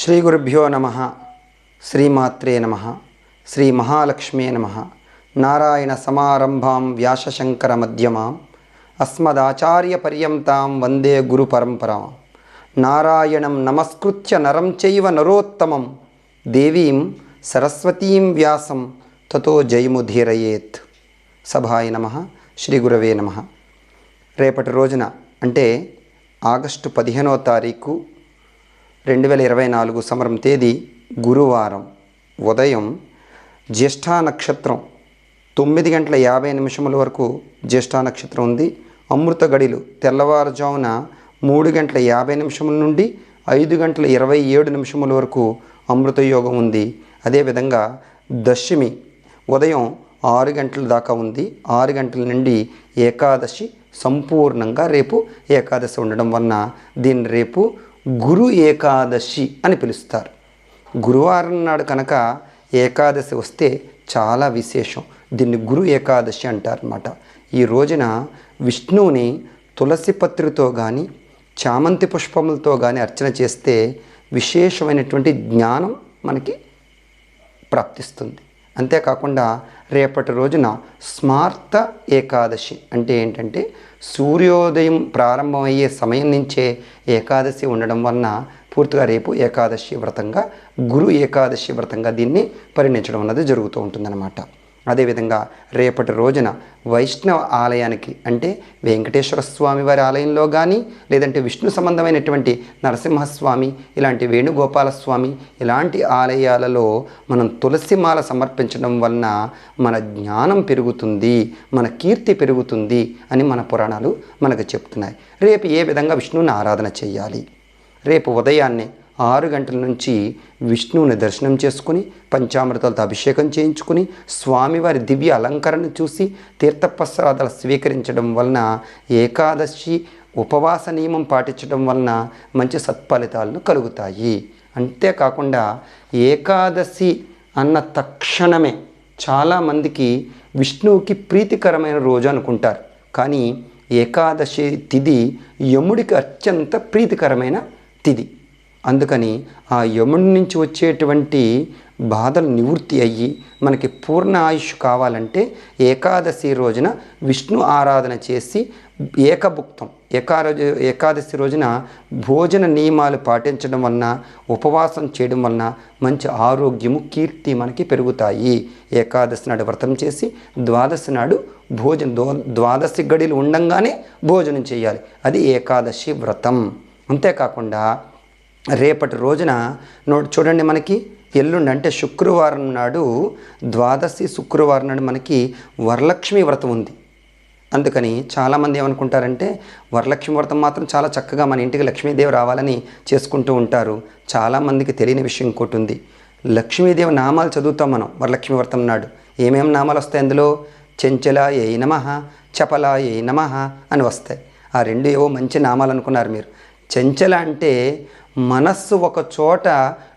శ్రీ గురుభ్యో నమ శ్రీమాత్రే నమ శ్రీ మహాలక్ష్మే నమ. నారాయణ సమారంభాం వ్యాసశంకర మధ్యమాం అస్మదాచార్య పర్యంతాం వందే గురు పరంపరాం. నారాయణం నమస్కృత్య నరం చైవ నరోత్తమం దేవీం సరస్వతీం వ్యాసం తతో జయముధీరయేత్ సభాయ నమ శ్రీ గురవే నమ. రేపటి రోజున అంటే ఆగస్టు పదిహేనో తారీఖు రెండు వేల ఇరవై నాలుగు సమరం తేదీ గురువారం ఉదయం జ్యేష్ఠా నక్షత్రం తొమ్మిది గంటల యాభై నిమిషముల వరకు జ్యేష్ఠా నక్షత్రం ఉంది. అమృత గడిలు తెల్లవారుజామున మూడు గంటల యాభై నిమిషముల నుండి ఐదు గంటల ఇరవై ఏడు నిమిషముల వరకు అమృత యోగం ఉంది. అదేవిధంగా దశమి ఉదయం ఆరు గంటల దాకా ఉంది. ఆరు గంటల నుండి ఏకాదశి సంపూర్ణంగా రేపు ఏకాదశి ఉండడం వలన దీన్ని రేపు గురు ఏకాదశి అని పిలుస్తారు. గురువారం నాడు కనుక ఏకాదశి వస్తే చాలా విశేషం. దీన్ని గురు ఏకాదశి అంటారన్నమాట. ఈ రోజున విష్ణువుని తులసి పత్రితో కానీ చామంతి పుష్పములతో కానీ అర్చన చేస్తే విశేషమైనటువంటి జ్ఞానం మనకి ప్రాప్తిస్తుంది. అంతేకాకుండా రేపటి రోజున స్మార్త ఏకాదశి అంటే ఏంటంటే సూర్యోదయం ప్రారంభమయ్యే సమయం నుంచే ఏకాదశి ఉండడం వలన పూర్తిగా రేపు ఏకాదశి వ్రతంగా గురు ఏకాదశి వ్రతంగా దీన్ని పరిణించడం అన్నది జరుగుతూ ఉంటుందన్నమాట. అదేవిధంగా రేపటి రోజున వైష్ణవ ఆలయానికి అంటే వెంకటేశ్వర స్వామి వారి ఆలయంలో కానీ లేదంటే విష్ణు సంబంధమైనటువంటి నరసింహస్వామి ఇలాంటి వేణుగోపాల స్వామి ఇలాంటి ఆలయాలలో మనం తులసిమాల సమర్పించడం వలన మన జ్ఞానం పెరుగుతుంది మన కీర్తి పెరుగుతుంది అని మన పురాణాలు మనకు చెప్తున్నాయి. రేపు ఏ విధంగా విష్ణువుని ఆరాధన చేయాలి? రేపు ఉదయాన్నే ఆరు గంటల నుంచి విష్ణువుని దర్శనం చేసుకుని పంచామృతాలతో అభిషేకం చేయించుకుని స్వామివారి దివ్య అలంకరణ చూసి తీర్థప్రసాదాలు స్వీకరించడం వలన ఏకాదశి ఉపవాస నియమం పాటించడం వలన మంచి సత్ఫలితాలను కలుగుతాయి. అంతేకాకుండా ఏకాదశి అన్న తక్షణమే చాలామందికి విష్ణువుకి ప్రీతికరమైన రోజు అనుకుంటారు. కానీ ఏకాదశి తిథి యముడికి అత్యంత ప్రీతికరమైన తిథి అందుకని ఆ యముడి నుంచి వచ్చేటువంటి బాధలు నివృత్తి అయ్యి మనకి పూర్ణ ఆయుష్ కావాలంటే ఏకాదశి రోజున విష్ణు ఆరాధన చేసి ఏకభుక్తం. ఏకారోజు ఏకాదశి రోజున భోజన నియమాలు పాటించడం వలన ఉపవాసం చేయడం వలన మంచి ఆరోగ్యము కీర్తి మనకి పెరుగుతాయి. ఏకాదశి నాడు వ్రతం చేసి ద్వాదశి నాడు భోజనం ద్వాదశి గడిలు ఉండంగానే భోజనం చేయాలి. అది ఏకాదశి వ్రతం. అంతేకాకుండా రేపటి రోజున నో చూడండి మనకి ఎల్లుండి అంటే శుక్రవారం నాడు ద్వాదశి శుక్రవారం నాడు మనకి వరలక్ష్మి వ్రతం ఉంది. అందుకని చాలామంది ఏమనుకుంటారంటే వరలక్ష్మి వ్రతం మాత్రం చాలా చక్కగా మన ఇంటికి లక్ష్మీదేవి రావాలని చేసుకుంటూ ఉంటారు. చాలామందికి తెలియని విషయం ఇంకోటి ఉంది. లక్ష్మీదేవి నామాలు చదువుతాం మనం వరలక్ష్మి వ్రతం నాడు. ఏమేమి నామాలు వస్తాయి అందులో? చెంచల ఏ నమ చపల ఏ నమ అని వస్తాయి. ఆ రెండు ఏవో మంచి నామాలు అనుకున్నారు మీరు. చెంచల అంటే మనస్సు ఒక చోట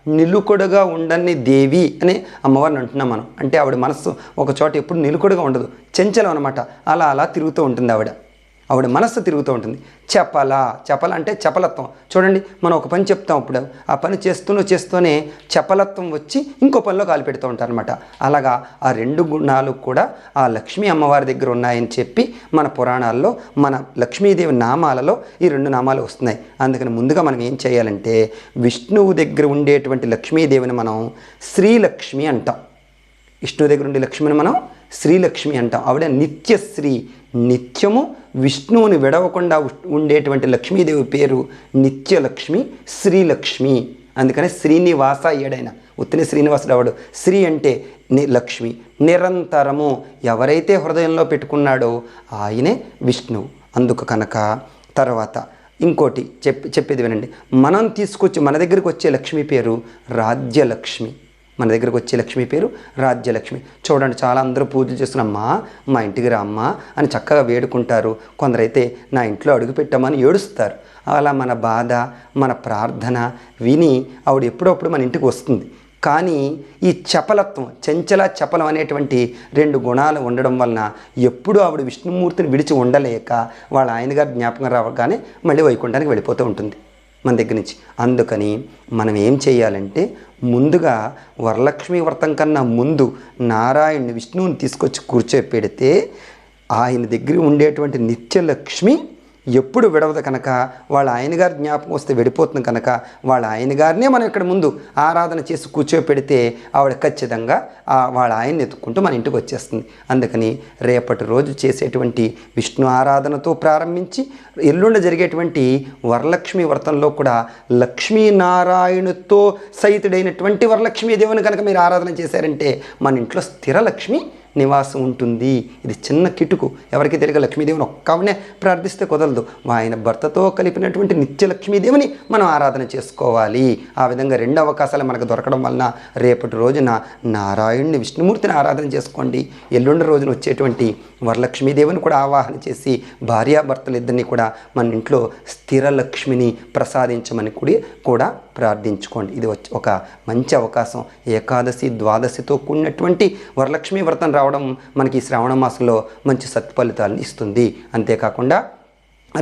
నిలుకొడగా ఉండని దేవి అని అమ్మవారిని అంటున్నాం మనం. అంటే ఆవిడ మనస్సు ఒక చోట ఎప్పుడు నిలుకొడగా ఉండదు. చెంచలం అనమాట అలా అలా తిరుగుతూ ఉంటుంది ఆవిడ. ఆవిడ మనస్సు తిరుగుతూ ఉంటుంది. చెప్పల? చెప్పల అంటే చపలత్వం చూడండి మనం ఒక పని చెప్తాం ఇప్పుడు ఆ పని చేస్తూనే చేస్తూనే చపలత్వం వచ్చి ఇంకో పనిలో కాలు పెడుతూ ఉంటారనమాట అలాగా ఆ రెండు గుణాలు కూడా ఆ లక్ష్మీ అమ్మవారి దగ్గర ఉన్నాయని చెప్పి మన పురాణాల్లో మన లక్ష్మీదేవి నామాలలో ఈ రెండు నామాలు వస్తున్నాయి. అందుకని ముందుగా మనం ఏం చేయాలంటే విష్ణువు దగ్గర ఉండేటువంటి లక్ష్మీదేవిని మనం శ్రీలక్ష్మి అంటాం. విష్ణువు దగ్గర ఉండే లక్ష్మిని మనం శ్రీలక్ష్మి అంటాం. ఆవిడ నిత్యశ్రీ నిత్యము విష్ణువుని విడవకుండా ఉండేటువంటి లక్ష్మీదేవి పేరు నిత్యలక్ష్మి శ్రీలక్ష్మి. అందుకని శ్రీనివాస ఏడైన ఉత్తిని శ్రీనివాసుడు అవడు శ్రీ అంటే ని లక్ష్మి. నిరంతరము ఎవరైతే హృదయంలో పెట్టుకున్నాడో ఆయనే విష్ణువు అందుకు కనుక తర్వాత ఇంకోటి చెప్పి చెప్పేది వినండి. మనం తీసుకొచ్చి మన దగ్గరికి వచ్చే లక్ష్మి పేరు రాజ్యలక్ష్మి. మన దగ్గరకు వచ్చే లక్ష్మి పేరు రాజ్యలక్ష్మి. చూడండి చాలా అందరూ పూజలు చేస్తున్నమ్మా మా ఇంటికి రా అమ్మా అని చక్కగా వేడుకుంటారు. కొందరైతే నా ఇంట్లో అడుగు పెట్టామని ఏడుస్తారు. అలా మన బాధ మన ప్రార్థన విని ఆవిడ ఎప్పుడప్పుడు మన ఇంటికి వస్తుంది. కానీ ఈ చపలత్వం చంచల చపలం అనేటువంటి రెండు గుణాలు ఉండడం వలన ఎప్పుడు ఆవిడ విష్ణుమూర్తిని విడిచి ఉండలేక వాళ్ళ ఆయన గారు జ్ఞాపకం రావగానే మళ్ళీ వైకుంఠానికి వెళ్ళిపోతూ ఉంటుంది మన దగ్గర నుంచి. అందుకని మనం ఏం చేయాలంటే ముందుగా వరలక్ష్మి వ్రతం కన్నా ముందు నారాయణుని విష్ణువుని తీసుకొచ్చి కూర్చోపెడితే ఆయన దగ్గర ఉండేటువంటి నిత్యలక్ష్మి ఎప్పుడు విడవదు కనుక వాళ్ళ ఆయనగారి జ్ఞాపకం వస్తే విడిపోతుంది కనుక వాళ్ళ ఆయనగారినే మనం ఇక్కడ ముందు ఆరాధన చేసి కూర్చోపెడితే ఆవిడ ఖచ్చితంగా వాళ్ళ ఆయన్ని ఎత్తుక్కుంటూ మన ఇంటికి వచ్చేస్తుంది. అందుకని రేపటి రోజు చేసేటువంటి విష్ణు ఆరాధనతో ప్రారంభించి ఎల్లుండ జరిగేటువంటి వరలక్ష్మి వ్రతంలో కూడా లక్ష్మీనారాయణుతో సహితుడైనటువంటి వరలక్ష్మీ దేవుని కనుక మీరు ఆరాధన చేశారంటే మన ఇంట్లో స్థిర లక్ష్మి నివాసం ఉంటుంది. ఇది చిన్న కిటుకు. ఎవరికి తెలియక లక్ష్మీదేవిని ఒక్కవనే ప్రార్థిస్తే కుదరదు. ఆయన భర్తతో కలిపినటువంటి నిత్య లక్ష్మీదేవిని మనం ఆరాధన చేసుకోవాలి. ఆ విధంగా రెండు అవకాశాలు మనకు దొరకడం వలన రేపటి రోజున నారాయణుని విష్ణుమూర్తిని ఆరాధన చేసుకోండి. ఎల్లుండి రోజున వచ్చేటువంటి వరలక్ష్మీదేవిని కూడా ఆవాహన చేసి భార్యాభర్తలు ఇద్దరిని కూడా మన ఇంట్లో స్థిర లక్ష్మిని ప్రసాదించమని కూడా కూడా ప్రార్థించుకోండి. ఇది వచ్చి ఒక మంచి అవకాశం. ఏకాదశి ద్వాదశితో కూడినటువంటి వరలక్ష్మి వ్రతం రావడం మనకి శ్రావణ మాసంలో మంచి సత్ఫలితాలను ఇస్తుంది. అంతేకాకుండా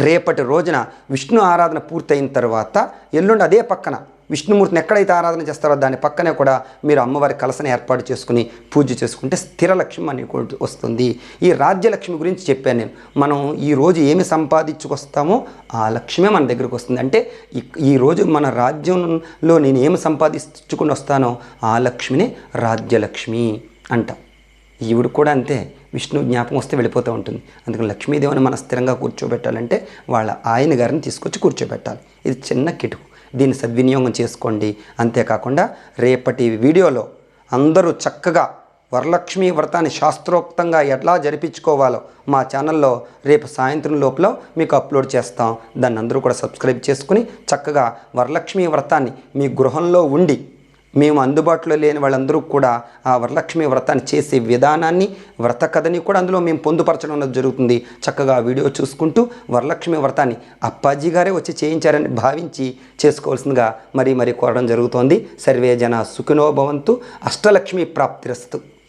రేపటి రోజున విష్ణు ఆరాధన పూర్తయిన తర్వాత ఎల్లుండి అదే పక్కన విష్ణుమూర్తిని ఎక్కడైతే ఆరాధన చేస్తారో దాని పక్కనే కూడా మీరు అమ్మవారి కలసని ఏర్పాటు చేసుకుని పూజ చేసుకుంటే స్థిర లక్ష్మి మనకు వస్తుంది. ఈ రాజ్యలక్ష్మి గురించి చెప్పాను నేను. మనం ఈ రోజు ఏమి సంపాదించుకొస్తామో ఆ లక్ష్మే మన దగ్గరకు వస్తుంది. అంటే ఈ ఈ రోజు మన రాజ్యంలో నేను ఏమి సంపాదించుకుని వస్తానో ఆ లక్ష్మిని రాజ్యలక్ష్మి అంటాం. ఈవిడ కూడా అంతే. విష్ణు జ్ఞాపకం వస్తే వెళ్ళిపోతూ ఉంటుంది. అందుకని లక్ష్మీదేవిని మన స్థిరంగా కూర్చోబెట్టాలంటే వాళ్ళ ఆయన గారిని తీసుకొచ్చి కూర్చోబెట్టాలి. ఇది చిన్న కిటుకు. దీన్ని సద్వినియోగం చేసుకోండి. అంతేకాకుండా రేపటి వీడియోలో అందరూ చక్కగా వరలక్ష్మి వ్రతాన్ని శాస్త్రోక్తంగా ఎట్లా జరిపించుకోవాలో మా ఛానల్లో రేపు సాయంత్రం లోపల మీకు అప్లోడ్ చేస్తాం. దాన్ని అందరూ కూడా సబ్స్క్రైబ్ చేసుకుని చక్కగా వరలక్ష్మి వ్రతాన్ని మీ గృహంలో ఉండి మేము అందుబాటులో లేని వాళ్ళందరూ కూడా ఆ వరలక్ష్మి వ్రతాన్ని చేసే విధానాన్ని వ్రత కథని కూడా అందులో మేము పొందుపరచడం జరుగుతుంది. చక్కగా ఆ వీడియో చూసుకుంటూ వరలక్ష్మి వ్రతాన్ని అప్పాజీ గారే వచ్చి చేయించారని భావించి చేసుకోవాల్సిందిగా మరీ మరీ కోరడం జరుగుతోంది. సర్వే జన సుఖినోభవంతు అష్టలక్ష్మి ప్రాప్తిరస్తు.